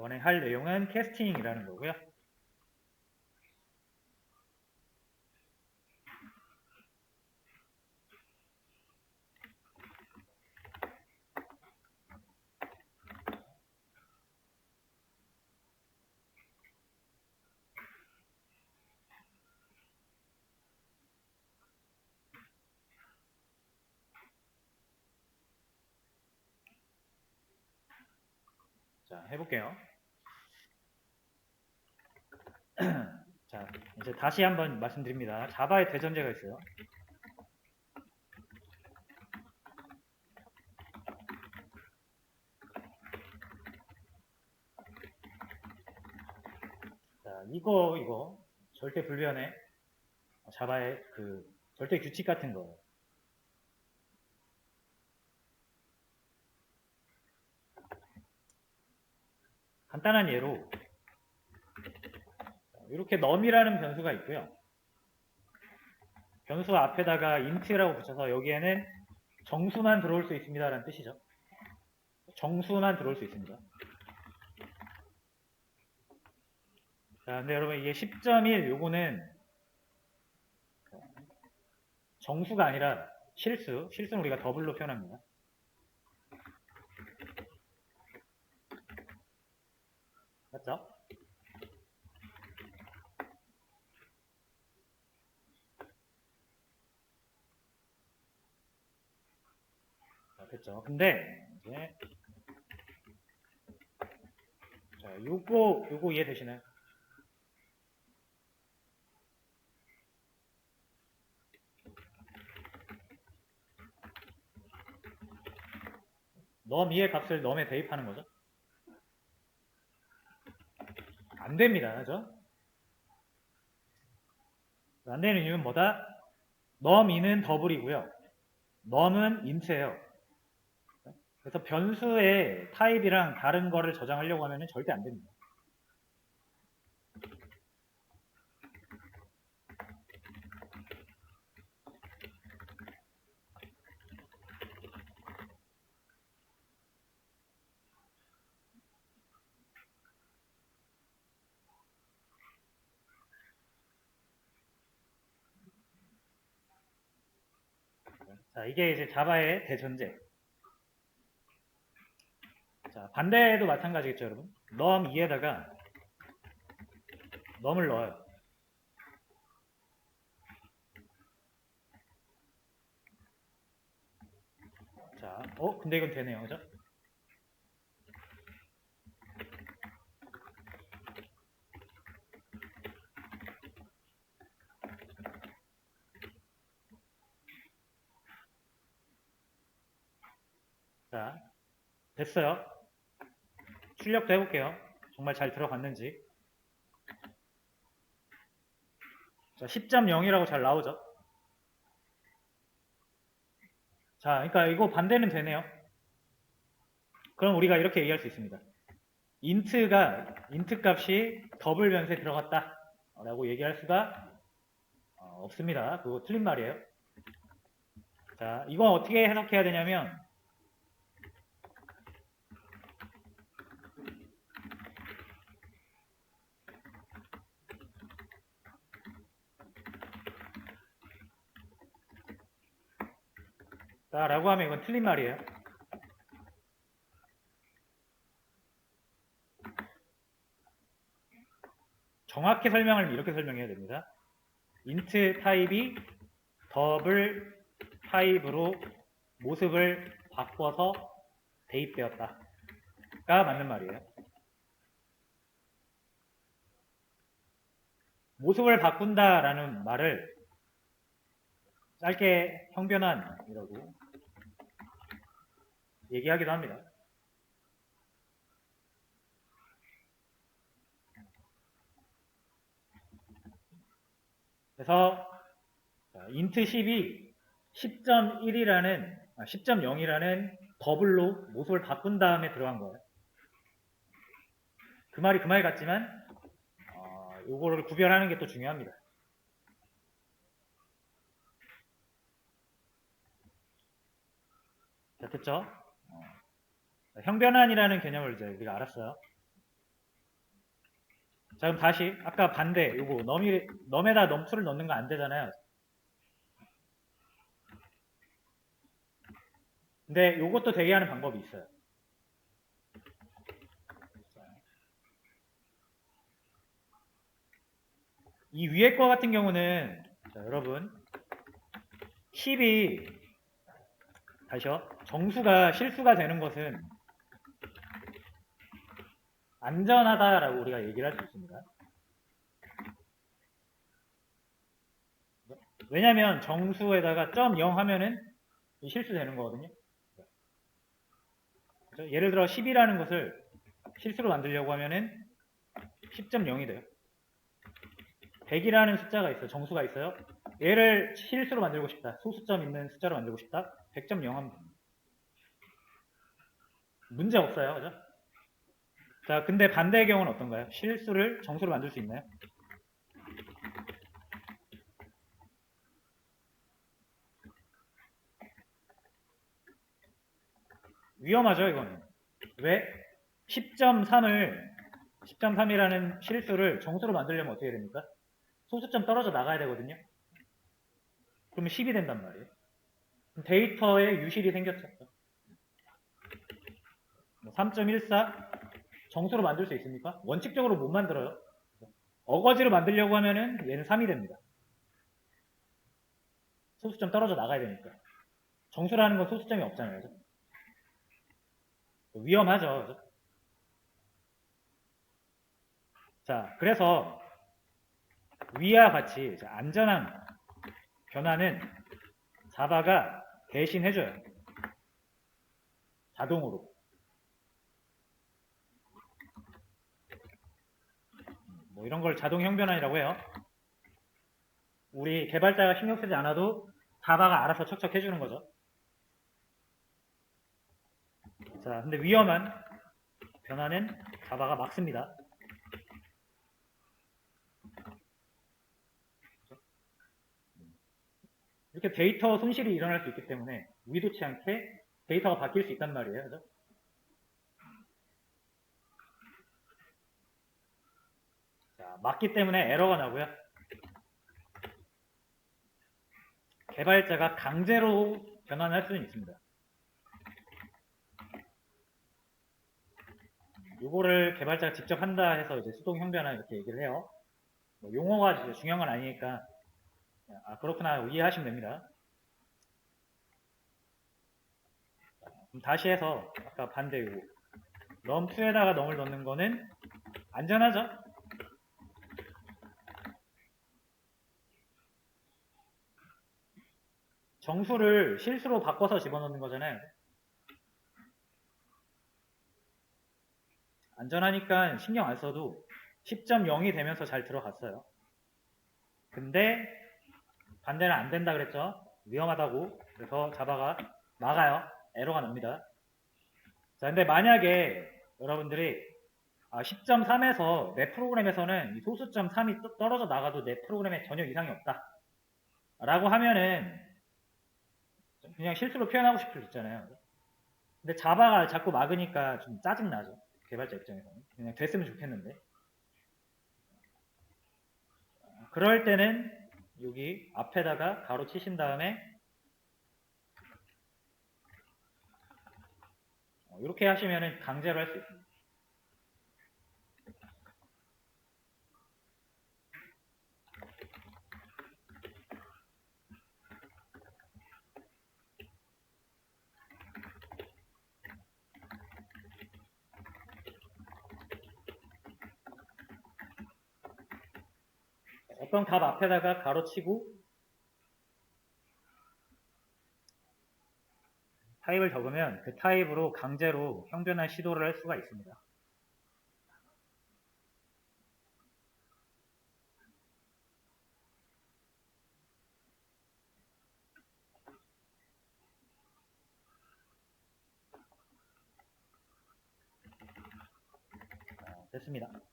이번에 할 내용은 캐스팅이라는 거고요. 자, 해볼게요. 자, 이제 다시 한번 말씀드립니다. 자바에 대전제가 있어요. 자, 이거, 이거, 절대 불변의 자바의 그 절대 규칙 같은 거. 간단한 예로 이렇게 num이라는 변수가 있고요. 변수 앞에다가 int라고 붙여서 여기에는 정수만 들어올 수 있습니다라는 뜻이죠. 정수만 들어올 수 있습니다. 자, 근데 여러분 이게 10.1 요거는 정수가 아니라 실수, 실수는 우리가 더블로 표현합니다. 맞죠? 됐죠. 근데 이제 자, 요거 요거 이해되시나요? 넘2의 값을 넘에 대입하는 거죠. 안 됩니다. 그죠? 안 되는 이유는 뭐다? num2는 더블이고요. num은 int예요. 그래서 변수의 타입이랑 다른 거를 저장하려고 하면 절대 안 됩니다. 자, 이게 이제 자바의 대전제. 자, 반대도 마찬가지겠죠, 여러분? num 2에다가 num을 넣어요. 자, 어, 근데 이건 되네요, 그죠? 자, 됐어요. 출력도 해볼게요. 정말 잘 들어갔는지. 자, 10.0이라고 잘 나오죠? 자, 그러니까 이거 반대는 되네요. 그럼 우리가 이렇게 얘기할 수 있습니다. int가, int 값이 더블 변수에 들어갔다. 라고 얘기할 수가 어, 없습니다. 그거 틀린 말이에요. 자, 이건 어떻게 해석해야 되냐면, 자, 라고 하면 이건 틀린 말이에요. 정확히 설명을 이렇게 설명해야 됩니다. int 타입이 더블 타입으로 모습을 바꿔서 대입되었다 가 맞는 말이에요. 모습을 바꾼다라는 말을 짧게 형변환이라고 얘기하기도 합니다. 그래서 int 10이 10.1이라는 10.0이라는 더블로 모습을 바꾼 다음에 들어간 거예요. 그 말이 그 말 같지만 어, 요거를 구별하는 게 또 중요합니다. 자, 됐죠? 어. 형변환이라는 개념을 이제 우리가 알았어요. 자 그럼 다시 아까 반대 요거 넘이 넘에다 넘투를 넣는 거 안 되잖아요. 근데 요것도 되게 하는 방법이 있어요. 이 위에 거 같은 경우는 자, 여러분 힙이 다시요 정수가 실수가 되는 것은 안전하다라고 우리가 얘기를 할 수 있습니다. 왜냐면 정수에다가 점0 하면은 실수되는 거거든요. 예를 들어 10이라는 것을 실수로 만들려고 하면은 10.0이 돼요. 100이라는 숫자가 있어요. 정수가 있어요. 얘를 실수로 만들고 싶다. 소수점 있는 숫자로 만들고 싶다. 100.0 하면 됩니다. 문제 없어요. 그죠? 자, 근데 반대의 경우는 어떤가요? 실수를 정수로 만들 수 있나요? 위험하죠, 이거는. 왜? 10.3을 10.3이라는 실수를 정수로 만들려면 어떻게 됩니까? 소수점 떨어져 나가야 되거든요. 그러면 10이 된단 말이에요. 데이터에 유실이 생겼죠. 3.14 정수로 만들 수 있습니까? 원칙적으로 못 만들어요. 어거지로 만들려고 하면은 얘는 3이 됩니다. 소수점 떨어져 나가야 되니까. 정수라는 건 소수점이 없잖아요. 그죠? 위험하죠. 그죠? 자, 그래서 위와 같이 안전한 변화는 자바가 대신 해줘요. 자동으로. 뭐 이런 걸 자동 형변환이라고 해요. 우리 개발자가 신경 쓰지 않아도 자바가 알아서 척척 해주는 거죠. 자, 근데 위험한 변화는 자바가 막습니다. 이렇게 데이터 손실이 일어날 수 있기 때문에 의도치 않게 데이터가 바뀔 수 있단 말이에요. 그죠? 맞기 때문에 에러가 나고요. 개발자가 강제로 변환할 수는 있습니다. 요거를 개발자가 직접 한다 해서 이제 수동 형변환 이렇게 얘기를 해요. 뭐 용어가 중요한 건 아니니까 아 그렇구나 이해하시면 됩니다. 다시 해서 아까 반대 요거 럼2에다가 넘을 넣는 거는 안전하죠? 정수를 실수로 바꿔서 집어넣는 거잖아요. 안전하니까 신경 안 써도 10.0이 되면서 잘 들어갔어요. 근데 반대는 안 된다 그랬죠? 위험하다고. 그래서 자바가 막아요. 에러가 납니다. 자, 근데 만약에 여러분들이 아, 10.3에서 내 프로그램에서는 이 소수점 3이 떨어져 나가도 내 프로그램에 전혀 이상이 없다. 라고 하면은 그냥 실수로 표현하고 싶을 수 있잖아요. 근데 자바가 자꾸 막으니까 좀 짜증나죠. 개발자 입장에서는. 그냥 됐으면 좋겠는데. 그럴 때는 여기 앞에다가 가로 치신 다음에 이렇게 하시면 강제로 할 수 있습니다. 어떤 값 앞에다가 가로치고 타입을 적으면 그 타입으로 강제로 형변환 시도를 할 수가 있습니다. 됐습니다.